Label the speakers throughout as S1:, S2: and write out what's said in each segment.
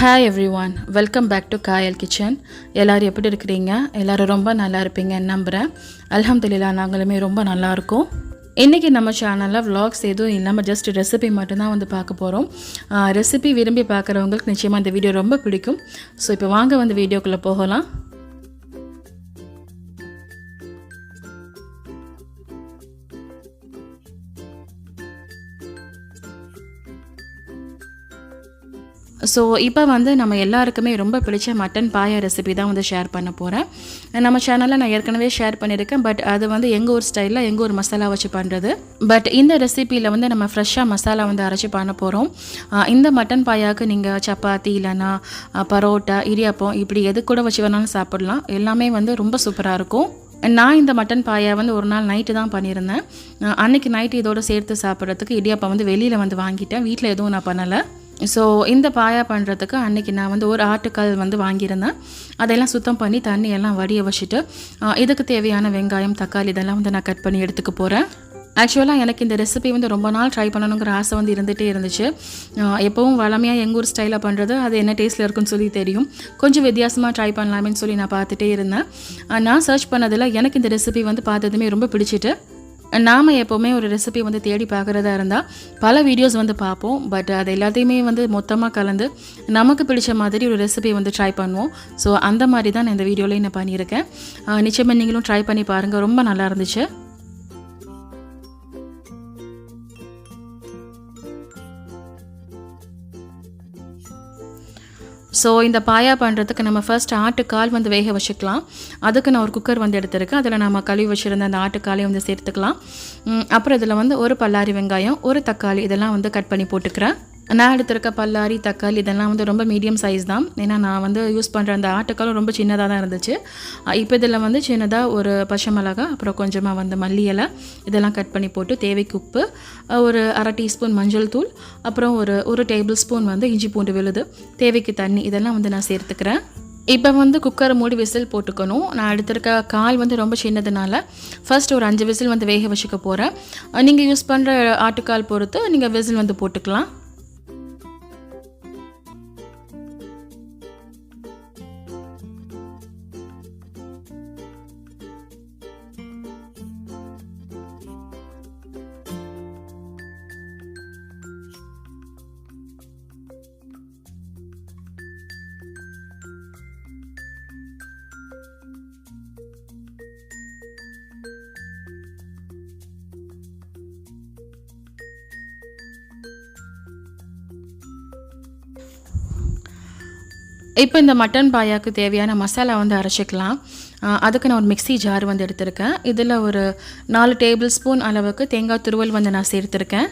S1: Hi everyone welcome back to Kayal kitchen எல்லோரும் எப்படி இருக்கிறீங்க? எல்லோரும் ரொம்ப நல்லா இருப்பீங்கன்னு நம்புகிறேன் அலமதுல்லா நாங்களுமே ரொம்ப நல்லாயிருக்கோம் இன்றைக்கி நம்ம சேனலில் விலாக்ஸ் எதுவும் இல்லாமல் ஜஸ்ட் ரெசிபி மட்டும்தான் வந்து பார்க்க போகிறோம் ரெசிபி விரும்பி பார்க்குறவங்களுக்கு நிச்சயமாக இந்த வீடியோ ரொம்ப பிடிக்கும். ஸோ இப்போ வாங்க வந்து வீடியோக்குள்ளே போகலாம். ஸோ இப்போ வந்து நம்ம எல்லாருக்குமே ரொம்ப பிடிச்ச மட்டன் பாயா ரெசிபி தான் வந்து ஷேர் பண்ண போகிறேன் நம்ம சேனலில் நான் ஏற்கனவே ஷேர் பண்ணியிருக்கேன் பட் அது வந்து எங்கள் ஊர் ஸ்டைலில் எங்கள் ஊர் மசாலா வச்சு பண்ணுறது பட் இந்த ரெசிபியில் வந்து நம்ம ஃப்ரெஷ்ஷாக மசாலா வந்து அரைச்சி பண்ண போகிறோம் இந்த மட்டன் பாயாவுக்கு நீங்கள் சப்பாத்தி இல்லைன்னா பரோட்டா இடியாப்பம் இப்படி எது கூட வச்சு வேணாலும் சாப்பிடலாம். எல்லாமே வந்து ரொம்ப சூப்பராக இருக்கும். நான் இந்த மட்டன் பாயா வந்து ஒரு நாள் நைட்டு தான் பண்ணியிருந்தேன். அன்னைக்கு நைட்டு இதோடு சேர்த்து சாப்பிட்றதுக்கு இடியாப்பம் வந்து வெளியில் வந்து வாங்கிட்டேன். வீட்டில் எதுவும் நான் பண்ணலை. ஸோ இந்த பாயா பண்ணுறதுக்கு அன்றைக்கி நான் வந்து ஒரு ஆட்டுக்கால் வந்து வாங்கியிருந்தேன். அதெல்லாம் சுத்தம் பண்ணி தண்ணி எல்லாம் வடிய வச்சுட்டு இதுக்கு தேவையான வெங்காயம் தக்காளி இதெல்லாம் வந்து நான் கட் பண்ணி எடுத்துக்க போகிறேன் ஆக்சுவலாக எனக்கு இந்த ரெசிபி வந்து ரொம்ப நாள் ட்ரை பண்ணணுங்கிற ஆசை வந்து இருந்துகிட்டே இருந்துச்சு. எப்போவும் எப்பவும் வளமையாக எங்கள் ஊர் ஸ்டைலில் பண்ணுறது அது என்ன டேஸ்ட்டில் இருக்குன்னு சொல்லி தெரியும். கொஞ்சம் வித்தியாசமாக ட்ரை பண்ணலாமேன்னு சொல்லி நான் பார்த்துட்டே இருந்தேன். நான் சர்ச் பண்ணதில் எனக்கு இந்த ரெசிபி வந்து பார்த்ததுமே ரொம்ப பிடிச்சிட்டு நாம் எப்போவுமே ஒரு ரெசிபி வந்து தேடி பார்க்குறதா இருந்தால் பல வீடியோஸ் வந்து பார்ப்போம். பட் அது எல்லாத்தையுமே வந்து மொத்தமாக கலந்து நமக்கு பிடிச்ச மாதிரி ஒரு ரெசிபி வந்து ட்ரை பண்ணுவோம். ஸோ அந்த மாதிரி தான் நான் இந்த வீடியோவில் நான் பண்ணியிருக்கேன். நிச்சயமாக நீங்களும் ட்ரை பண்ணி பாருங்கள் ரொம்ப நல்லா இருந்துச்சு. ஸோ இந்த பாயா பண்ணுறதுக்கு நம்ம ஃபர்ஸ்ட் ஆட்டுக்கால் வந்து வேக வச்சுக்கலாம். அதுக்கு நான் ஒரு குக்கர் வந்து எடுத்திருக்கேன். அதில் நம்ம கழுவி வச்சுருந்த அந்த ஆட்டுக்காலையும் வந்து சேர்த்துக்கலாம். அப்புறம் இதில் வந்து ஒரு பல்லாரி வெங்காயம் ஒரு தக்காளி இதெல்லாம் வந்து கட் பண்ணி போட்டுக்கிறேன். நான் எடுத்திருக்க பல்லாரி தக்காளி இதெல்லாம் வந்து ரொம்ப மீடியம் சைஸ் தான். ஏன்னா நான் வந்து யூஸ் பண்ணுற அந்த ஆட்டுக்காலும் ரொம்ப சின்னதாக தான் இருந்துச்சு. இப்போ இதில் வந்து சின்னதாக ஒரு பச்சை மிளகா அப்புறம் கொஞ்சமாக வந்து மல்லி இலை இதெல்லாம் கட் பண்ணி போட்டு தேவைக்கு உப்பு ஒரு அரை டீஸ்பூன் மஞ்சள் தூள் அப்புறம் ஒரு ஒரு டேபிள் ஸ்பூன் வந்து இஞ்சி பூண்டு விழுது தேவைக்கு தண்ணி இதெல்லாம் வந்து நான் சேர்த்துக்கிறேன். இப்போ வந்து குக்கரை மூடி விசில் போட்டுக்கணும். நான் எடுத்திருக்க கால் வந்து ரொம்ப சின்னதுனால ஃபஸ்ட் ஒரு அஞ்சு விசில் வந்து வேக வச்சுக்க போகிறேன் நீங்கள் யூஸ் பண்ணுற ஆட்டுக்கால் பொறுத்து நீங்கள் விசில் வந்து போட்டுக்கலாம். இப்போ இந்த மட்டன் பாயாக்கு தேவையான மசாலா வந்து அரைச்சிக்கலாம். அதுக்கு நான் ஒரு மிக்ஸி ஜார் வந்து எடுத்திருக்கேன். இதில் ஒரு நாலு டேபிள் ஸ்பூன் அளவுக்கு தேங்காய் துருவல் வந்து நான் சேர்த்துருக்கேன்.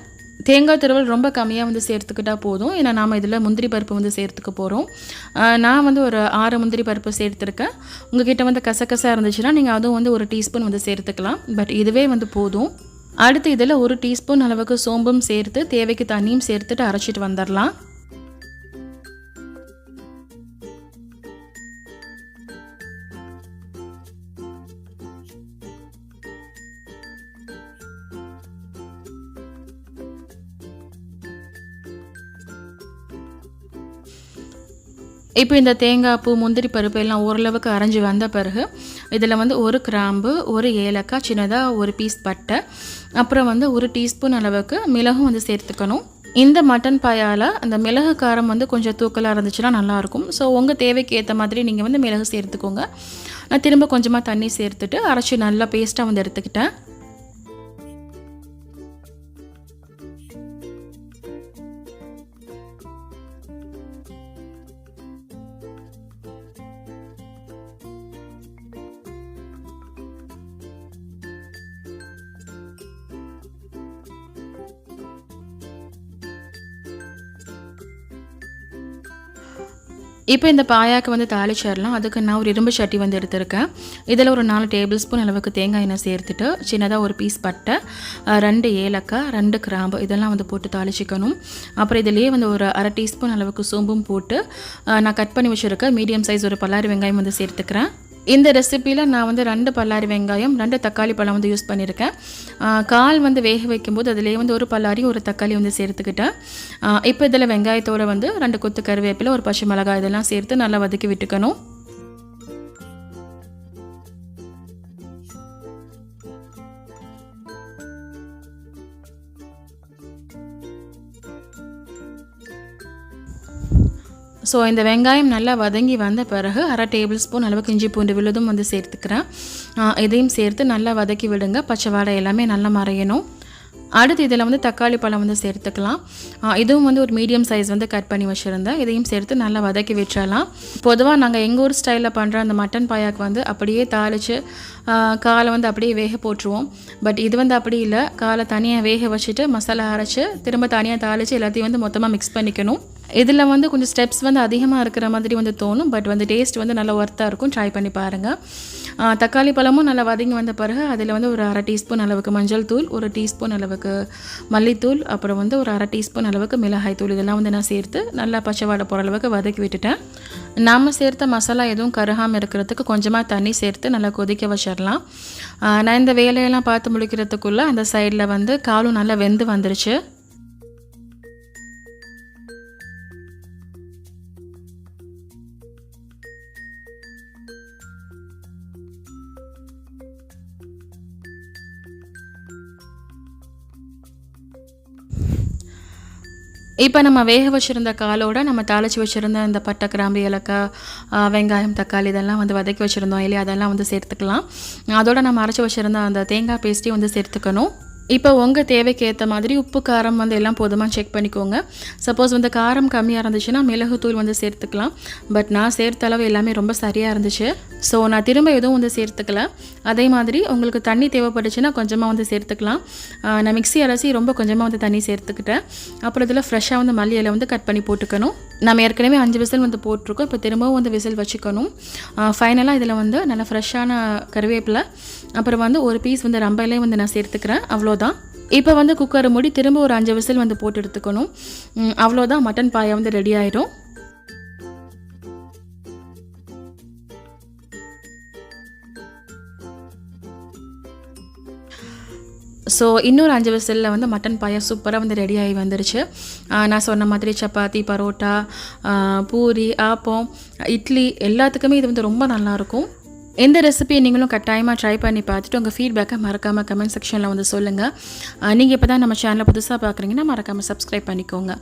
S1: தேங்காய் துருவல் ரொம்ப கம்மியாக வந்து சேர்த்துக்கிட்டால் போதும். ஏன்னா நாம் இதில் முந்திரி பருப்பு வந்து சேர்த்துக்க போகிறோம் நான் வந்து ஒரு ஆறு முந்திரி பருப்பு சேர்த்துருக்கேன். உங்ககிட்ட வந்து கசகசாக இருந்துச்சுன்னா நீங்கள் அதுவும் வந்து ஒரு டீஸ்பூன் வந்து சேர்த்துக்கலாம். பட் இதுவே வந்து போதும். அடுத்து இதில் ஒரு டீஸ்பூன் அளவுக்கு சோம்பும் சேர்த்து தேவைக்கு தண்ணியும் சேர்த்துட்டு அரைச்சிட்டு வந்துடலாம். இப்போ இந்த தேங்காய் பூ முந்திரி பருப்பு எல்லாம் ஓரளவுக்கு அரைஞ்சி வந்த பிறகு இதில் வந்து ஒரு கிராம்பு ஒரு ஏலக்காய் சின்னதாக ஒரு பீஸ் பட்டை அப்புறம் வந்து ஒரு டீஸ்பூன் அளவுக்கு மிளகும் வந்து சேர்த்துக்கணும். இந்த மட்டன் பாயால் அந்த மிளகு காரம் வந்து கொஞ்சம் தூக்கலாக இருந்துச்சுன்னா நல்லாயிருக்கும். ஸோ உங்கள் தேவைக்கு ஏற்ற மாதிரி நீங்கள் வந்து மிளகு சேர்த்துக்கோங்க. நான் திரும்ப கொஞ்சமாக தண்ணி சேர்த்துட்டு அரைச்சி நல்லா பேஸ்ட்டாக வந்து எடுத்துக்கிட்டேன். இப்போ இந்த பாயாக்கு வந்து தாளிச்சிடலாம். அதுக்கு நான் ஒரு இரும்பு சட்டி வந்து எடுத்திருக்கேன். இதில் ஒரு நாலு டேபிள் ஸ்பூன் அளவுக்கு தேங்காய் எண்ணெய் சேர்த்துட்டு சின்னதாக ஒரு பீஸ் பட்டை ரெண்டு ஏலக்காய் ரெண்டு கிராம்பு இதெல்லாம் வந்து போட்டு தாளிச்சிக்கணும். அப்புறம் இதிலேயே வந்து ஒரு அரை டீஸ்பூன் அளவுக்கு சோம்பும் போட்டு நான் கட் பண்ணி வச்சுருக்கேன் மீடியம் சைஸ் ஒரு பல்லாரி வெங்காயம் வந்து சேர்த்துக்கிறேன். இந்த ரெசிப்பியில் நான் வந்து ரெண்டு பல்லாரி வெங்காயம் ரெண்டு தக்காளி பழம் வந்து யூஸ் பண்ணியிருக்கேன் கால் வந்து வேக வைக்கும்போது அதிலே வந்து ஒரு பல்லாரி ஒரு தக்காளி வந்து சேர்த்துக்கிட்டேன். இப்போ இதில் வெங்காயத்தோடு வந்து ரெண்டு கொத்து கருவேப்பிலை ஒரு பச்சை மிளகாய் இதெல்லாம் சேர்த்து நல்லா வதக்கி விட்டுக்கணும். ஸோ இந்த வெங்காயம் நல்லா வதங்கி வந்த பிறகு அரை டேபிள் ஸ்பூன் அளவுக்கு இஞ்சி பூண்டு விழுதும் வந்து சேர்த்துக்கிறேன். இதையும் சேர்த்து நல்லா வதக்கி விடுங்க. பச்சை வாடை எல்லாமே நல்லா மறையணும். அடுத்து இதில் வந்து தக்காளி பழம் வந்து சேர்த்துக்கலாம். இதுவும் வந்து ஒரு மீடியம் சைஸ் வந்து கட் பண்ணி வச்சுருந்தேன். இதையும் சேர்த்து நல்லா வதக்கி விட்டுறலாம். பொதுவாக நாங்கள் எங்கள் ஊர் ஸ்டைலில் பண்ணுற அந்த மட்டன் பாயாக்கு வந்து அப்படியே தாளித்து காலை வந்து அப்படியே வேக போட்டுருவோம். பட் இது வந்து அப்படி இல்லை. காலை தனியாக வேக வச்சுட்டு மசாலா அரைச்சி திரும்ப தனியாக தாளித்து எல்லாத்தையும் வந்து மொத்தமாக மிக்ஸ் பண்ணிக்கணும். இதில் வந்து கொஞ்சம் ஸ்டெப்ஸ் வந்து அதிகமாக இருக்கிற மாதிரி வந்து தோணும். பட் வந்து டேஸ்ட் வந்து நல்லா ஒர்த்தாக இருக்கும். ட்ரை பண்ணி பாருங்கள் தக்காளி பழமும் நல்லா வதங்கி வந்த பிறகு அதில் வந்து ஒரு அரை டீஸ்பூன் அளவுக்கு மஞ்சள் தூள் ஒரு டீஸ்பூன் அளவுக்கு மல்லித்தூள் அப்புறம் வந்து ஒரு அரை டீஸ்பூன் அளவுக்கு மிளகாய் தூள் இதெல்லாம் வந்து நான் சேர்த்து நல்லா பச்சை வாடை போகிற அளவுக்கு வதக்கி விட்டுட்டேன். நாம் சேர்த்த மசாலா எதுவும் கருகாமல் இருக்கிறதுக்கு கொஞ்சமாக தண்ணி சேர்த்து நல்லா கொதிக்க வச்சிடலாம். நான் இந்த வேலையெல்லாம் பார்த்து முடிக்கிறதுக்குள்ளே அந்த சைடில் வந்து காலும் நல்லா வெந்து வந்துருச்சு. இப்போ நம்ம வேக வச்சுருந்த காலோட நம்ம தாளித்து வச்சுருந்த இந்த பட்டை கிராம்பு ஏலக்காய் வெங்காயம் தக்காளி இதெல்லாம் வந்து வதக்கி வச்சுருந்தோம். இல்லையா அதெல்லாம் வந்து சேர்த்துக்கலாம். அதோட நம்ம அரைச்சி வச்சுருந்த அந்த தேங்காய் பேஸ்ட்டையும் வந்து சேர்த்துக்கணும். இப்போ உங்கள் தேவைக்கு ஏற்ற மாதிரி உப்பு காரம் வந்து எல்லாம் போதுமாக செக் பண்ணிக்கோங்க. சப்போஸ் வந்து காரம் கம்மியாக இருந்துச்சுன்னா மிளகுத்தூள் வந்து சேர்த்துக்கலாம். பட் நான் சேர்த்த அளவு எல்லாமே ரொம்ப சரியாக இருந்துச்சு. ஸோ நான் திரும்ப எதுவும் வந்து சேர்த்துக்கல. அதே மாதிரி உங்களுக்கு தண்ணி தேவைப்பட்டுச்சுன்னா கொஞ்சமாக வந்து சேர்த்துக்கலாம். நான் மிக்சி அரைச்சி ரொம்ப கொஞ்சமாக வந்து தண்ணி சேர்த்துக்கிட்டேன். அப்புறம் இதில் ஃப்ரெஷ்ஷாக வந்து மல்லி இலை வந்து கட் பண்ணி போட்டுக்கணும். நம்ம ஏற்கனவே அஞ்சு விசில் வந்து போட்டிருக்கோம். இப்போ திரும்பவும் வந்து விசில் வச்சுக்கணும். ஃபைனலாக இதில் வந்து நல்லா ஃப்ரெஷ்ஷான கருவேப்பிலை. அப்புறம் வந்து ஒரு பீஸ் வந்து ரம்பையிலே வந்து நான் சேர்த்துக்கிறேன். அவ்வளோ அவ்வளோதான் இப்போ வந்து குக்கரை மூடி திரும்ப ஒரு அஞ்சு விசில் வந்து போட்டு எடுத்துக்கணும். அவ்வளோதான் மட்டன் பாயா வந்து ரெடி ஆயிடும் ஸோ இன்னொரு அஞ்சு விசிலில் வந்து மட்டன் பாயா சூப்பராக வந்து ரெடி ஆகி வந்துருச்சு. நான் சொன்ன மாதிரி சப்பாத்தி பரோட்டா பூரி ஆப்பம் இட்லி எல்லாத்துக்குமே இது வந்து ரொம்ப நல்லாயிருக்கும் எந்த ரெசிபியை நீங்களும் கட்டாயமாக ட்ரை பண்ணி பார்த்துட்டு உங்கள் ஃபீட்பேக்கை மறக்காமல் கமெண்ட் செக்ஷனில் வந்து சொல்லுங்கள் நீங்கள் இப்போ தான் நம்ம சேனலை புதுசாக பார்க்குறீங்கன்னா மறக்காமல் சப்ஸ்கிரைப் பண்ணிக்கோங்க.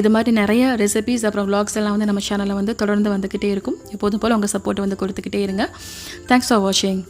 S1: இது மாதிரி நிறைய ரெசிபிஸ் அப்புறம் வ்ளாக்ஸ் எல்லாம் வந்து நம்ம சேனலில் வந்து தொடர்ந்து வந்துக்கிட்டே இருக்கும். எப்போதும் போல் உங்கள் சப்போர்ட் வந்து கொடுத்துக்கிட்டே இருங்க. தேங்க்ஸ் ஃபார் வாட்சிங்